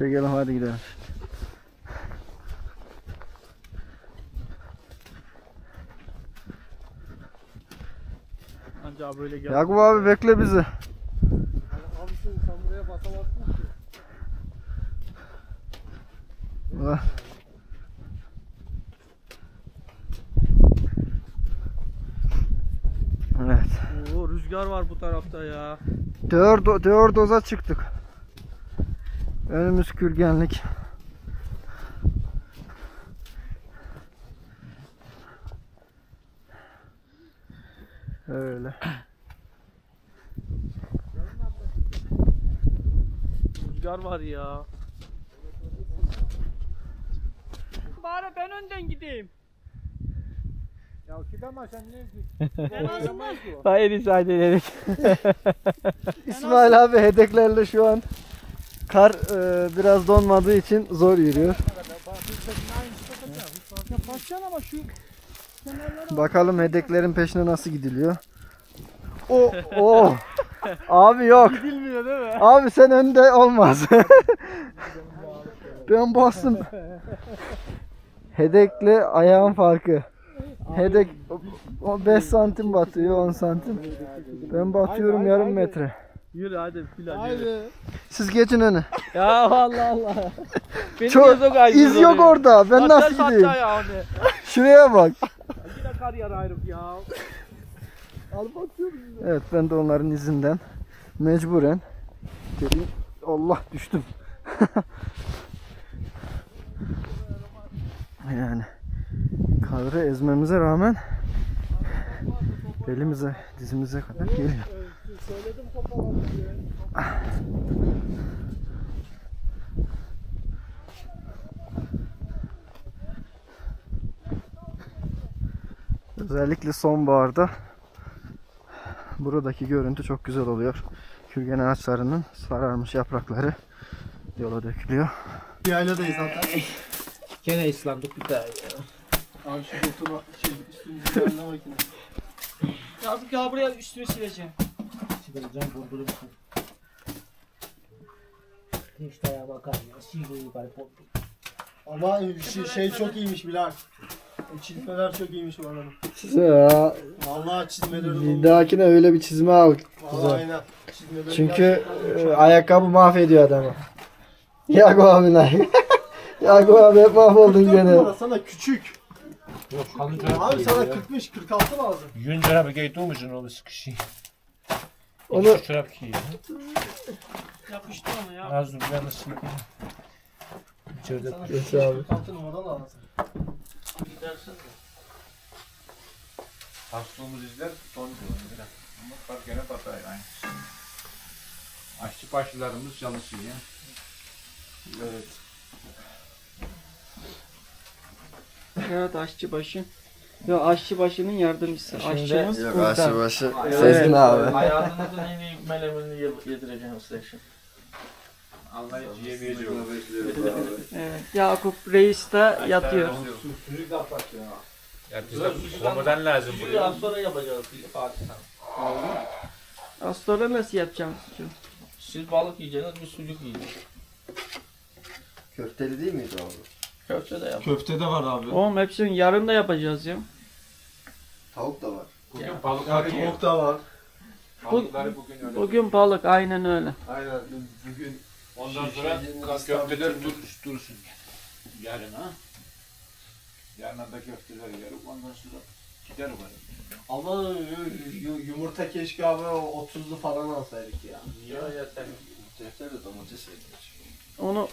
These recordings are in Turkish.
Çekelim hadi gidelim. Anca böyle gel. Yakup abi bekle bizi. Abi sen, sen buraya basamazsın ki. Ah. Evet. Oo rüzgar var bu tarafta ya. Dört, dört oza çıktık. Önümüz kürgenlik. Öyle. Rüzgar var ya. Bari ben önden gideyim. Ya gidemez sen ne En azından. Hayır müsaade edelim. İsmail abi hedeklerle şu an kar e, biraz donmadığı için zor yürüyor. Bakalım hedeklerin peşine nasıl gidiliyor. O o abi yok. Gidilmiyor değil mi? Abi sen önde olmaz. ben bastım. Hedekle ayağın farkı. Hedek o 5 santim batıyor 10 santim. Ben batıyorum yarım metre. Yürü hadi filan yürü. Haydi. Siz geçin öne. Ya Allah Allah. Benim Çok göz o iz yok oraya. orada. Ben Atar nasıl saçta gideyim? ya onu. Şuraya bak. Yine kar yar ayrık ya. Al bakıyorum. Evet ben de onların izinden mecburen geleyim. Allah düştüm. yani kadro ezmemize rağmen belimize dizimize kadar geliyor. Özellikle sonbaharda buradaki görüntü çok güzel oluyor. Kürgen ağaçlarının sararmış yaprakları yola dökülüyor. Yayladayız zaten. Gene İslam'dık bir daha ya. Abi şu botunu şey üstünü düzenle makine. Yazık ya buraya üstünü sileceğim. Çıkaracağım vurdurup. İşte ya bakar ya. Şiiri yukarı poptu. Ama şey, şey çok iyiymiş Bilal. O çizmeler çok iyiymiş bu adamın. Ya, Vallahi çizmeleri bir olmuş. dahakine öyle bir çizme al. Vallahi aynen. Çizmeleri Çünkü gerçekten e, ayakkabı mahvediyor adamı. Yakup abiler. Yakup abi hep mahvoldun gene. numara sana küçük. Yok kalın Abi sana 45 46 lazım. Yün çorabı giydiğin onu sıkışı. Onu- Onu çorap giyiyor. Yapıştı onu ya. Az dur ben ısınıp. İçeride Sana Geç 45 abi. 46 numara lazım. Hastığımız izler son diyor. Ama bak gene batar aynı. Aşçı başlarımız çalışıyor. Evet. Evet aşçıbaşı. Yo aşçıbaşının yardımcısı. Aşçımız Yok burada. aşçıbaşı. Sezgin abi. Hayatınızın en iyi melemini yedireceğim size şimdi. Anlayıcı yemeyeceğim. Evet. Yakup Reis de yatıyor. Ya. Ya bize komutan lazım buraya. az sonra yapacağız Fatih'ten. Az sonra nasıl yapacağım sucuğu? Siz balık yiyeceksiniz, biz sucuk yiyeceğiz. Köfteli değil miydi abi? Köfte de yap. Köfte de var abi. Oğlum hepsini yarın da yapacağız ya. Tavuk da var. Bugün Ya. balıklar yiyor. Tavuk da var. Balıkları bugün öyle. Bugün balık aynen öyle. Aynen. Bugün Ondan Şey- sonra köfteler dur, dursun. Yarın ha. Yarın da köfteler yerim. Ondan sonra gider var. ama yu- yumurta keşke abi o 30'lu falan alsaydık ya. Ya ya sen. Defter de domates Onu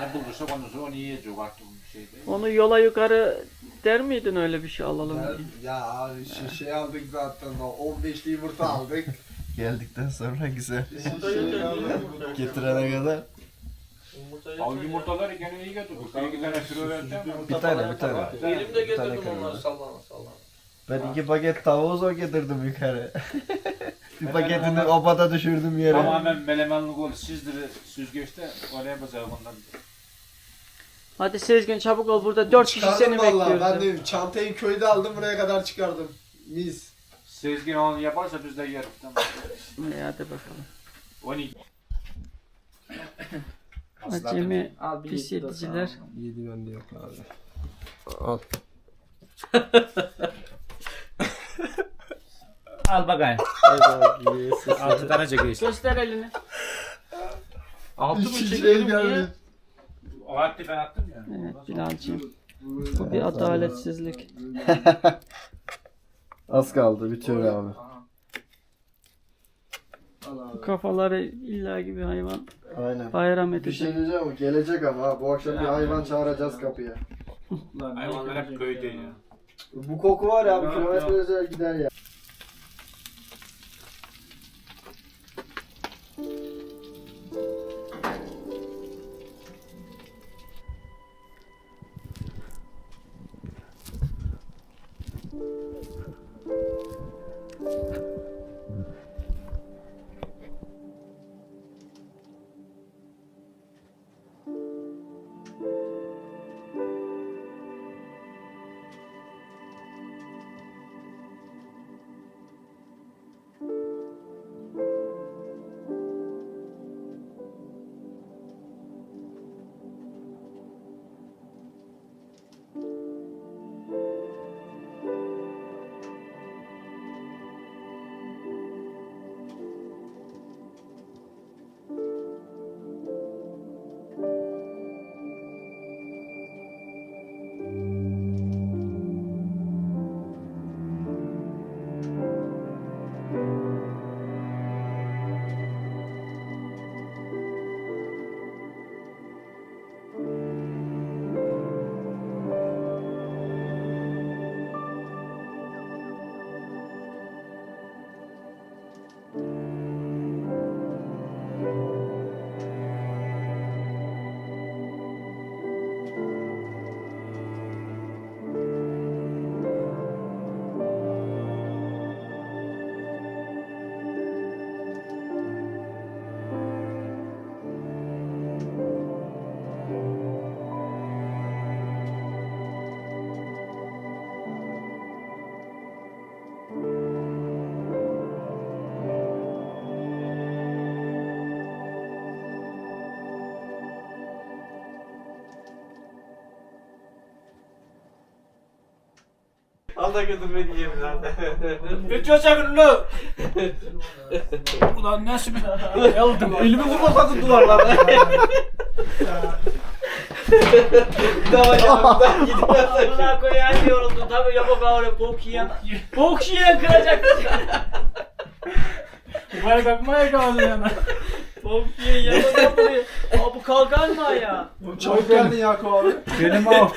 Ne bulursak ondan sonra onu yiyeceğiz artık bir şey değil. onu yola yukarı der miydin öyle bir şey alalım diye? Ya abi şey, şey aldık zaten o 15'li yumurta aldık. Geldikten sonra güzel. Yeter. Getirene kadar. Yumurta Al yumurtaları gene iyi getirdik. Bir iki tane kilo vereceğim. Bir tane bir tane. Elimde Bir tane getirdim kırmızı. onları sallana sallana. Ben iki paket tavuğu zor getirdim yukarı. bir paketini obada düşürdüm yere. Tamamen melemenlik oldu. Sizleri süzgeçte oraya yapacağız ondan. Hadi Sezgin çabuk ol burada 4 kişi seni bekliyoruz. Ben de çantayı köyde aldım buraya kadar çıkardım. Mis. Sezgin onu yaparsa biz de yeriz. Tamam. İyi, hadi bakalım. 12. Acemi Al bir pis yedi de yediciler. Yedi bende yok abi. Al. Al bakayım. Altı tane çekiyorsun. Göster elini. Altı mı İkinci el çekiyorum geldi. niye? O attı ben attım ya. Evet Bilal'cim. Bu bir adaletsizlik. Az kaldı bitiyor abi. Bu kafaları illa gibi hayvan Aynen. bayram Bir şey edecek. diyeceğim o gelecek ama ha. Bu akşam bir hayvan çağıracağız kapıya. Hayvanlar hep köyde ya. Bu koku var ya bir kilometrelerce gider ya. Al da götürmek yiyeyim zaten. Götür çakın lu. Ulan nasıl bir... Aldım. Elimi vurmasaydın duvarlara. Daha yanımdan gidiyorsun. Amına koyayım yoruldu. Tabii yapıp öyle bok yiyen. Bok yiyen kıracak. Buraya bakmaya kaldı yana. bok yiyen yapıp buraya. Aa bu kalkan mı ya? Çabuk geldin Yakup abi. Benim o.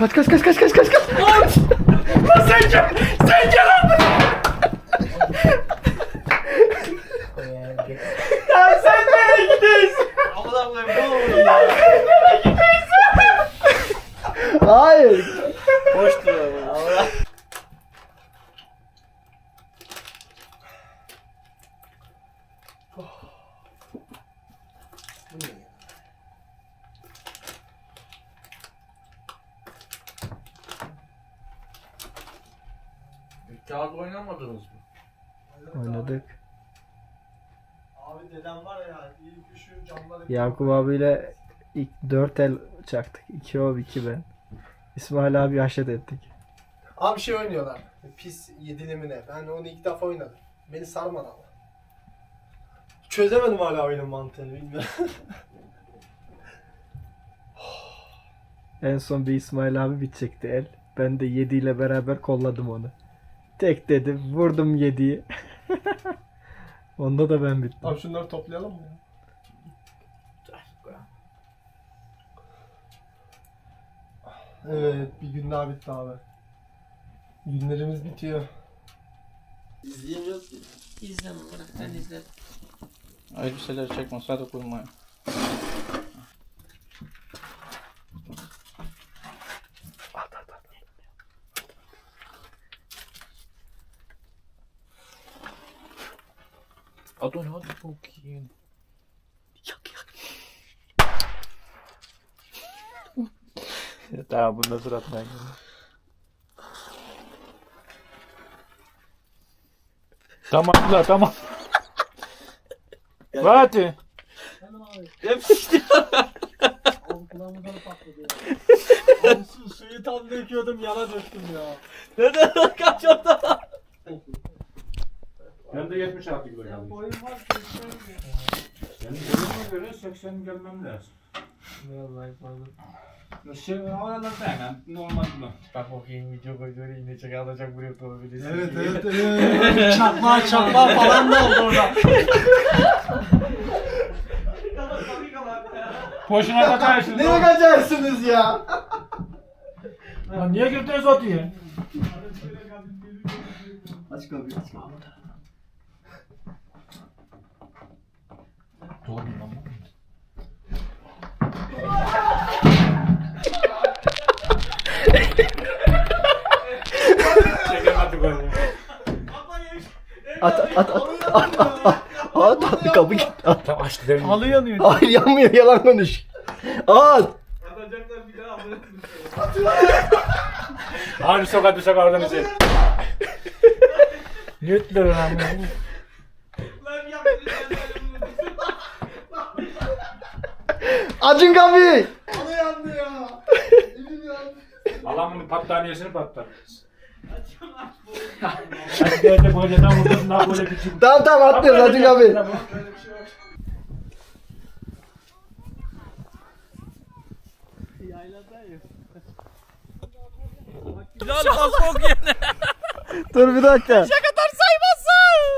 Kaç kaç kaç kaç kaç kaç kaç. Amına koyayım bu ya. Hayır. Boş duruyor. Kağıt oynamadınız mı? Oynadık. Abi dedem var ya ilk şu camları Yakup abiyle ilk 4 el çaktık. 2 o 2 ben. İsmail abi haşet ettik. Abi şey oynuyorlar. Pis yedilimine. Ben onu ilk defa oynadım. Beni sarmadı ama. Çözemedim hala oyunun mantığını bilmiyorum. En son bir İsmail abi bitecekti el. Ben de 7 ile beraber kolladım onu. Tek dedim vurdum 7'yi. Onda da ben bittim. Abi şunları toplayalım mı ya? Evet bir gün daha bitti abi. Günlerimiz bitiyor. İzleyemiyoruz ki. İzle bırak ben izlerim. Elbiseleri çekme sadece koymayın. Adon hadi bakayım. Daha bunu nasıl atmaya geldim? Tamam la tamam. Vati. Yapıştı. Kulağımdan patladı ya. Abi su, suyu tam döküyordum yana döktüm ya. Neden kaç orta? Ben de 76 kilo geldim. Boyun var 80 Yani boyuma göre 80 gelmem lazım. Vallahi fazla. Şey, oralarda hemen normal bu. Bak bakayım video koyduğunu yine çek alacak buraya koyabilirsin. Evet evet evet. çakma çakma falan da oldu orada. Boşuna kaçarsın. Nereye kaçarsınız ya? Lan niye girdiniz o diye? Aç kapıyı aç kapıyı. Çekemedik onu. At at at at at at. At at kapı git. At. Tamam açtı derim. Halı yanıyor. Hayır yanmıyor yalan konuş. At. Hadi sok hadi sok oradan bizi. Lütfen lan. Açın kapıyı. Halı yandı ya. Elim yandı. Bunun pattaniyesini patlar. Böyle bir çık. Tamam tamam atlıyoruz açın kapıyı. Bilal bak bok yene. Dur bir dakika. kadar saymazsın.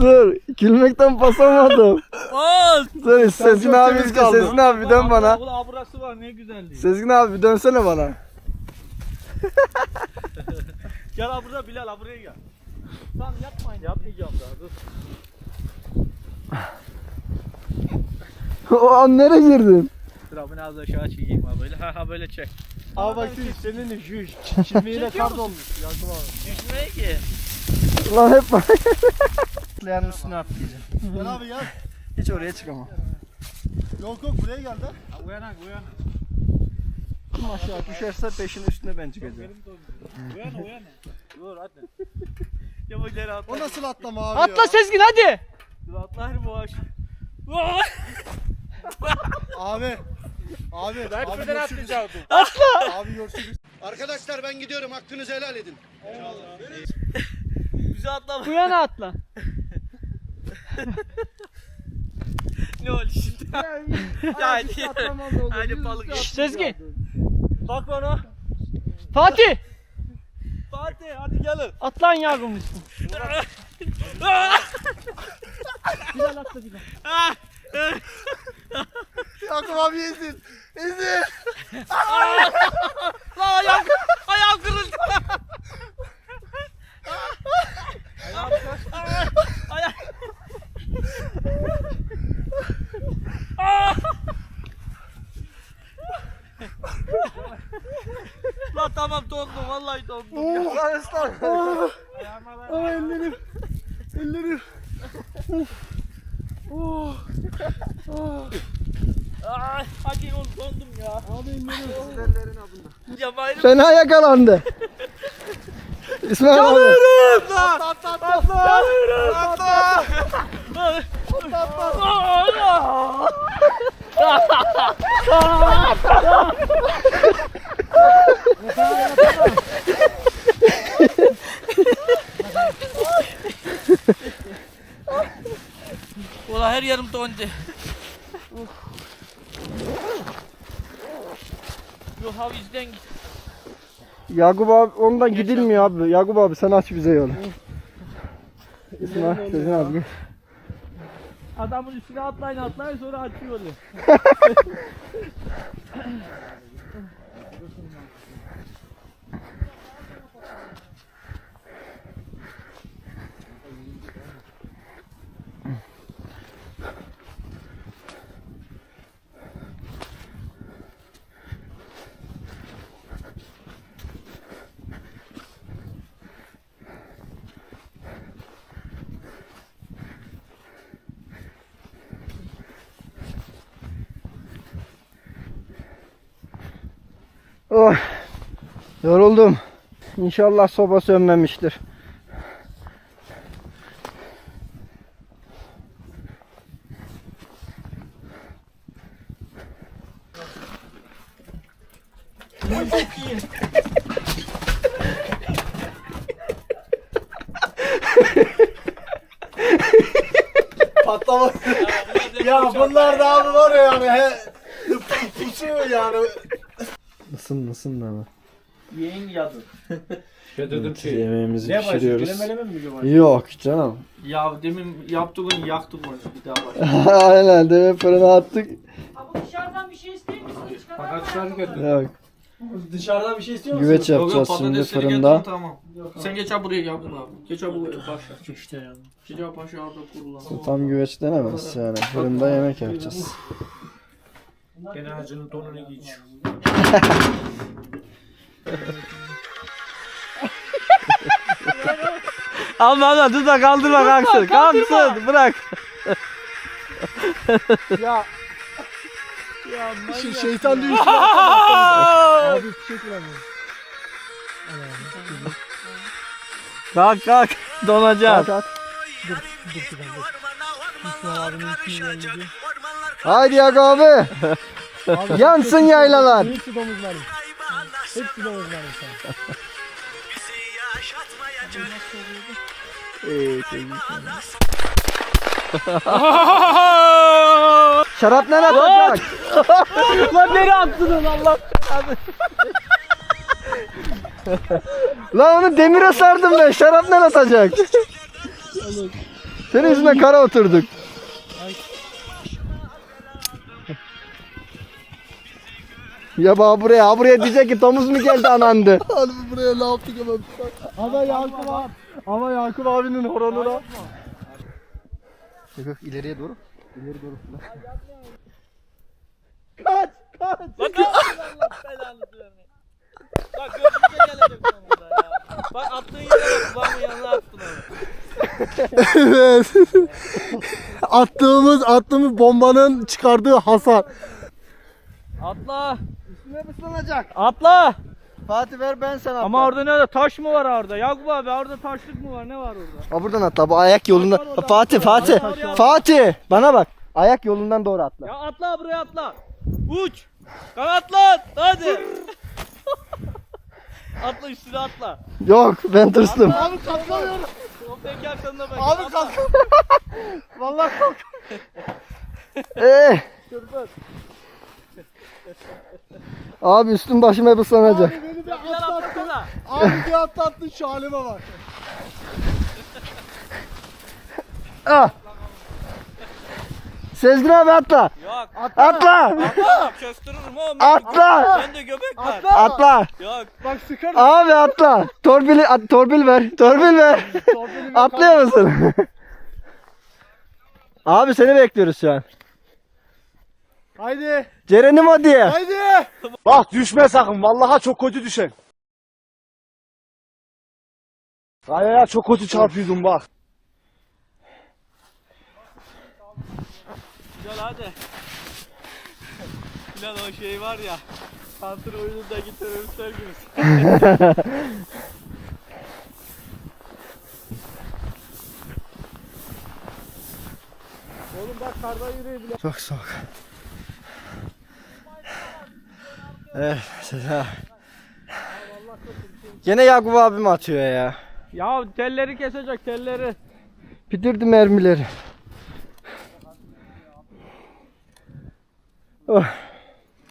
Dur. Gülmekten basamadım. Bas. Dur Sezgin abi. Sezgin abi bir dön bana. Ulan burası var ne güzelliği. Sezgin abi bir dönsene bana. Gel abi burada Bilal abi buraya gel. Tamam yapmayın. Yapmayacağım daha dur. o an nereye girdin? Dur abi az aşağı çekeyim abi böyle. Ha ha böyle çek. Abi bak senin şu çizmeyle kar dolmuş. Yankım abi. Düşmeye ki. Ulan hep bana. Atlayanın üstüne atlayacağım. Gel abi gel. Hiç oraya çıkamam. Yok yok buraya gel de. Uyanak uyan. Kim aşağı düşerse peşin üstüne ben çıkacağım. Uyan uyan. Dur hadi. Ya bak geri atla. O nasıl atlama abi ya? Atla Sezgin hadi. Dur atla her boğaç. Abi. Abi. Ben abi birden görüşürüz. atlayacaktım. Abi görüşürüz. Arkadaşlar ben gidiyorum. Hakkınızı helal edin. Bize atla. Bu yana atla. ne oldu şimdi? ya hadi. Hadi balık. Sezgin. Bak bana. Fatih. Fatih hadi gelin. Atlan yavrum üstüne. Bilal atla Bilal. Yakup abi ezin. Ezin. Lan ayağım, ayağım kırıldı. ayağım. Lan tamam dondum vallahi dondum. ya. Lan ıslan. Ay ellerim. Ellerim. Ay, hadi oğlum dondum ya. Abi Ya bayram. Fena yakalandı. İsmail abi. Atla atla atla atla. Atla. Ulan her yerim dondu. Yok abi izden git. Yakup abi ondan gidilmiyor abi. Yakup abi sen aç bize yolu. İsmail Sezgin abi. Adamın üstüne atlayın atlayın sonra açıyor. Oh, Yoruldum. İnşallah soba sönmemiştir. Patlama. ya bunlar da abi var ya yani. He, pusu yani. Isın ısın da Yiyin yadı. Şey dedim ki Yemeğimizi Ne başlıyor? pişiriyoruz. Gülemeleme mi diyor? Yok canım. Ya demin yaptığın yaktık onu bir daha başla. Aynen de fırına attık. Abi dışarıdan bir şey ister misin? fakat şarj getir. Yok. Dışarıdan bir şey istiyor musun? Güveç Yok, yok, yapacağız şimdi patatesleri fırında. getirin, Tamam. Sen geç abi buraya yaptın abi. Geç abi buraya başla. İşte yani. Geç abi başla orada kurulan. Tam güveç denemez yani. Fırında yemek yapacağız. Gene hacının donunu giy. Alma alma dur da kaldırma kalksın. Kalksın bırak. Ya. Şey, şeytan diyor işte. Abi bir şey kullanmıyor. Kalk kalk. Donacağız. Haydi Yakup abi. Yansın yaylalar. Hepsi domuzlarım. Hepsi domuzlarım sana. Şarap ne atacak? Lan nereye attın Allah? Lan onu demire sardım ben. Şarap ne atacak? Senin yüzünden kara oturduk. Ya baba buraya, ha buraya diyecek ki domuz mu geldi anandı. Abi buraya ne yaptık hemen. Ama Yakup abi. Ama Yakup abinin horonuna. Yok ileriye doğru. Lan ne yapıyorsun Allah belanı vermeyin. Bak gözümüze gelecek sonunda ya. Bak attığın yere bak kulağımın yanına attın onu. evet. attığımız attığımız bombanın çıkardığı hasar. Atla. Üstüne ıslanacak. Atla. Fatih ver ben sana Ama orada ne taş mı var orada? Yakup abi orada taşlık mı var? Ne var orada? Ha buradan atla bu ayak yolundan. Oradan Fatih atla. Fatih. Oraya Fatih bana bak. Ayak yolundan doğru atla. Ya atla buraya atla. Uç. Kanatlan. Hadi. atla üstüne atla. Yok ben tırstım. Abi kalkamıyorum. O teker kanına bak. Abi Atla. kalk. Vallahi kalk. Ee. Abi üstüm başım hep ıslanacak. Abi beni bir Güzel atlattın. Abi bir atlattın şu halime bak. Ah. Sezgin abi atla. Yok. Atla. Atla. Köstürürüm oğlum. Atla. Bende göbek var. Atla. Yok. Bak sıkarım. Abi atla. Torpil, at, torpil ver. Torpil ver. Torpilimi Atlıyor musun? Abi seni bekliyoruz şu an. Haydi. Ceren'im diye. Haydi. Bak düşme sakın. Vallahi çok kötü düşen. Kayaya çok kötü çarpıyordum bak. Güzel hadi. Bilal o şey var ya. Counter oyunundaki teröristler gibi. Çok soğuk. Evet Sedat. Gene Yakup abim atıyor ya. Ya telleri kesecek telleri. Bitirdi mermileri.